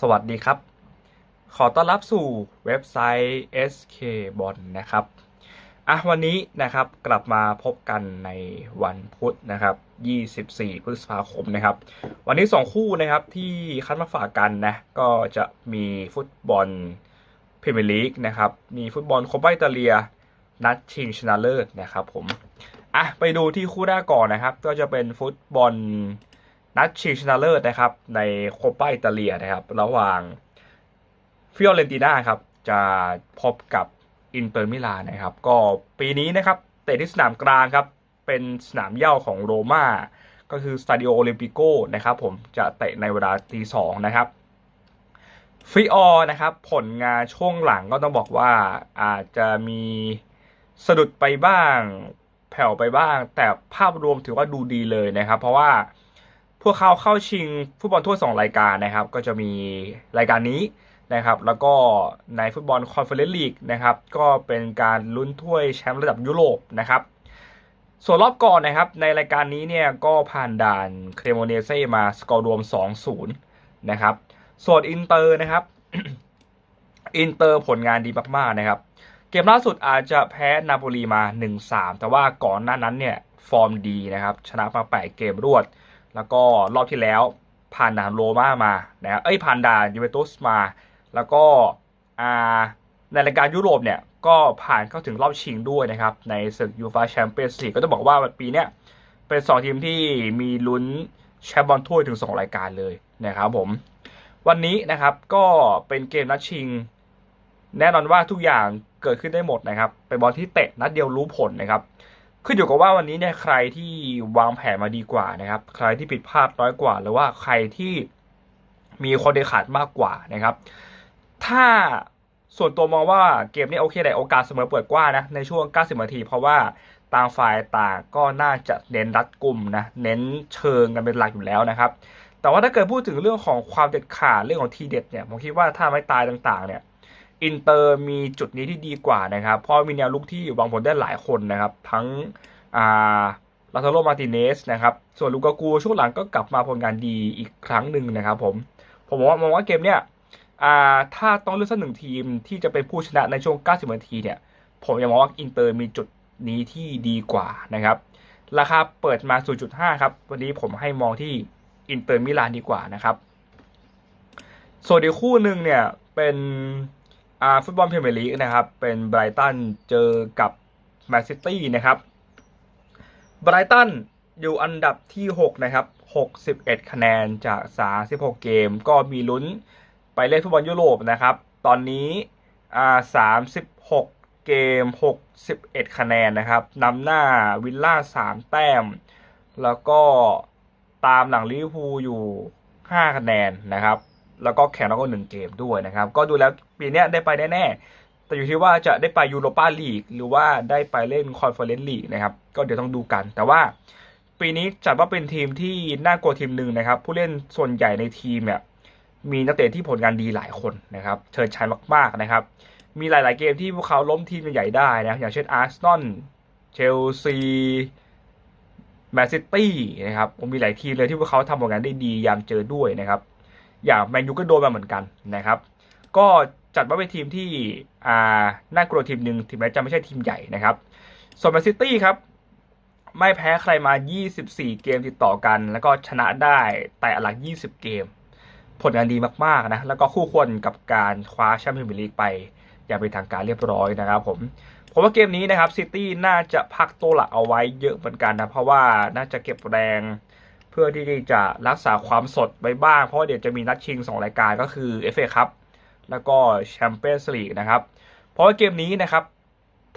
สวัสดีครับ ขอต้อนรับสู่เว็บไซต์ SK b o n นะครับอะวันนี้นะครับกลับมาพบกันในวันพุธนะครับ 24 พฤษภาคมนะครับ วันนี้ 2 คู่นะครับที่คัดมาฝากกันนะก็จะมีฟุตบอลพรีเมียร์ลีกนะครับมีฟุตบอลโคปาอิตาเลีย นัดชิงชนะเลิศนะครับผมอะไปดูที่คู่แรกก่อนนะครับ ก็จะเป็นฟุตบอล นัดชิงชนะเลิศนะครับ ในโคปาอิตาเลียนะครับ ระหว่างฟิโอเรนติน่าครับ จะพบกับอินเตอร์มิลานนะครับ ก็ปีนี้นะครับ เตะที่สนามกลางครับ เป็นสนามเย้าของโรม่าก็คือสตาดิโอโอลิมปิโกนะครับผมจะเตะในเวลาตีสองนะครับฟิออนะครับ ผลงานช่วงหลังก็ต้องบอกว่าอาจจะมีสะดุดไปบ้าง แผ่วไปบ้าง แต่ภาพรวมถือว่าดูดีเลยนะครับ เพราะว่า พวกเขาเข้าชิงฟุตบอลถ้วย2รายการนะครับ ก็จะมีรายการนี้นะครับ แล้วก็ในฟุตบอลคอนเฟอเรนซ์ลีกนะครับ ก็เป็นการลุ้นถ้วยแชมป์ระดับยุโรปนะครับ ส่วนรอบก่อนนะครับ ในรายการนี้เนี่ยก็ผ่านด่านเครโมเนเซ่มาสกอร์รวม 2-0 นะครับ ส่วนอินเตอร์นะครับ อินเตอร์ผลงานดีมากๆนะครับ เกมล่าสุดอาจจะแพ้นาโปลีมา 1-3 แต่ว่าก่อนหน้านั้นเนี่ยฟอร์มดีนะครับ ชนะมา 8 เกมรวด แล้วก็รอบที่แล้วผ่านด่านโรม่ามานะครับเอ้ยผ่านด่านยูเวนตุสมา แล้วก็อ่าในรายการยุโรปเนี่ยก็ผ่านเข้าถึงรอบชิงด้วยนะครับ ในศึกยูฟาแชมเปี้ยนส์ลีกก็ต้องบอกว่าปีเนี้ยเป็น 2 ทีมที่มีลุ้นแชมป์บอลถ้วยถึง 2 รายการเลยนะครับผม วันนี้นะครับก็เป็นเกมนัดชิง แน่นอนว่าทุกอย่างเกิดขึ้นได้หมดนะครับ เป็นบอลที่เตะนัดเดียวรู้ผลนะครับ ขึ้นอยู่กับว่าวันนี้เนี่ยใครที่วางแผนมาดีกว่านะครับ ใครที่ผิดพลาดน้อยกว่า หรือว่าใครที่มีคนเดขาดมากกว่านะครับ ถ้าส่วนตัวมองว่าเกมนี้โอเคแต่โอกาสเสมอเปิดกว้างนะในช่วง 90 นาที เพราะว่าต่างฝ่ายต่างก็น่าจะเน้นรัดกลุ่มนะเน้นเชิงกันเป็นหลักอยู่แล้วนะครับ แต่ว่าถ้าเกิดพูดถึงเรื่องของความเด็ดขาดเรื่องของทีเด็ดเนี่ยผมคิดว่าถ้าไม่ตายต่างๆ เนี่ย อินเตอร์มีจุดนี้ที่ดีกว่านะครับ เพราะมีแนวลุกที่วางผลได้หลายคนนะครับ ทั้งอ่าลาทาโรมาติเนสนะครับ ส่วนลูกากูช่วงหลังก็กลับมาผลงานดีอีกครั้งหนึ่งนะครับผม ผมมองว่ามองว่าเกมเนี้ยถ้าต้องเลือกสักหนึ่งทีมที่จะเป็นผู้ชนะในช่วง 90 นาทีเนี่ย ผมยังมองว่าอินเตอร์มีจุดนี้ที่ดีกว่านะครับ ราคาเปิดมา 0.5 ครับ วันนี้ผมให้มองที่อินเตอร์มิลานดีกว่านะครับ ส่วนอีกคู่หนึ่งเนี่ยเป็น อ่าฟุตบอลพรีเมียร์ลีกนะครับเป็นไบรตันเจอกับแมนซิตี้นะครับไบรตันอยู่อันดับที่ 6 นะครับ 61 คะแนนจาก 36 เกม ก็มีลุ้นไปเล่นฟุตบอลยุโรปนะครับ ตอนนี้อ่า36 เกม 61 คะแนนนะครับนำหน้าวิลล่า 3 แต้ม แล้วก็ตามหลังลิเวอร์พูลอยู่ 5 คะแนนนะครับ แล้วก็แข่งแล้วก็หนึ่งเกมด้วยนะครับ ก็ดูแล้วปีนี้ได้ไปแน่ๆ แต่อยู่ที่ว่าจะได้ไปยูโรปาลีกหรือว่าได้ไปเล่นคอนเฟอเรนซ์ลีกนะครับ ก็เดี๋ยวต้องดูกัน แต่ว่าปีนี้จัดว่าเป็นทีมที่น่ากลัวทีมหนึ่งนะครับ ผู้เล่นส่วนใหญ่ในทีมเนี่ยมีนักเตะที่ผลงานดีหลายคนนะครับเชิญชายมากๆนะครับ มีหลายๆเกมที่พวกเขาล้มทีมใหญ่ได้นะอย่างเช่นอาร์เซนอลเชลซีแมนซิตี้นะครับมีหลายทีมเลยที่พวกเขาทำผลงานได้ดียามเจอด้วยนะครับ อย่างแมนยูก็โดนมาเหมือนกันนะครับ ก็จัดว่าเป็นทีมที่อ่าน่ากลัวทีมหนึ่งถึงแม้จะไม่ใช่ทีมใหญ่นะครับส่วนแมนซิตี้ครับ ไม่แพ้ใครมา 24 เกมติดต่อกัน แล้วก็ชนะได้แต่หลัก 20 เกม ผลงานดีมากๆนะ แล้วก็คู่ควรกับการคว้าแชมเปี้ยนส์ลีกไปอย่างเป็นทางการเรียบร้อยนะครับผมผมว่าเกมนี้นะครับซิตี้น่าจะพักตัวหลักเอาไว้เยอะเหมือนกันนะ เพราะว่าน่าจะเก็บแรง เพื่อที่จะรักษาความสดไว้บ้าง เพราะเดี๋ยวจะมีนัดชิง 2 รายการก็คือ FA ครับแล้วก็แชมเปี้ยนส์ลีกนะครับ เพราะเกมนี้นะครับ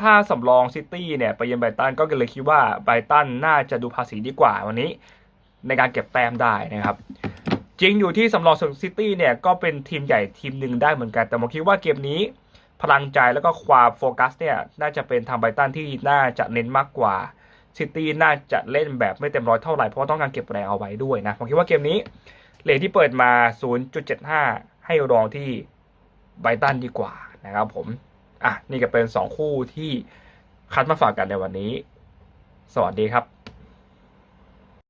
ถ้าสำรองซิตี้เนี่ยไปเยือนไบตันก็เลยคิดว่าไบตันน่าจะดูภาษีดีกว่าวันนี้ ในการเก็บแต้มได้นะครับ จริงอยู่ที่สำรองซิตี้เนี่ยก็เป็นทีมใหญ่ทีมหนึ่งได้เหมือนกัน แต่ผมคิดว่าเกมนี้พลังใจแล้วก็ความโฟกัสเนี่ยน่าจะเป็นทางไบตันที่น่าจะเน้นมากกว่า ซิตี้น่าจะเล่นแบบไม่เต็มร้อยเท่าไหร่เพราะาต้องการเก็บแรงเอาไว้ด้วยนะ ผมคิดว่าเกมนี้เลทที่เปิดมา 0.75 ให้รองที่ไบตันดีกว่านะครับผม อะ นี่ก็เป็น 2 คู่ที่คัดมาฝากกันในวันนี้ สวัสดีครับ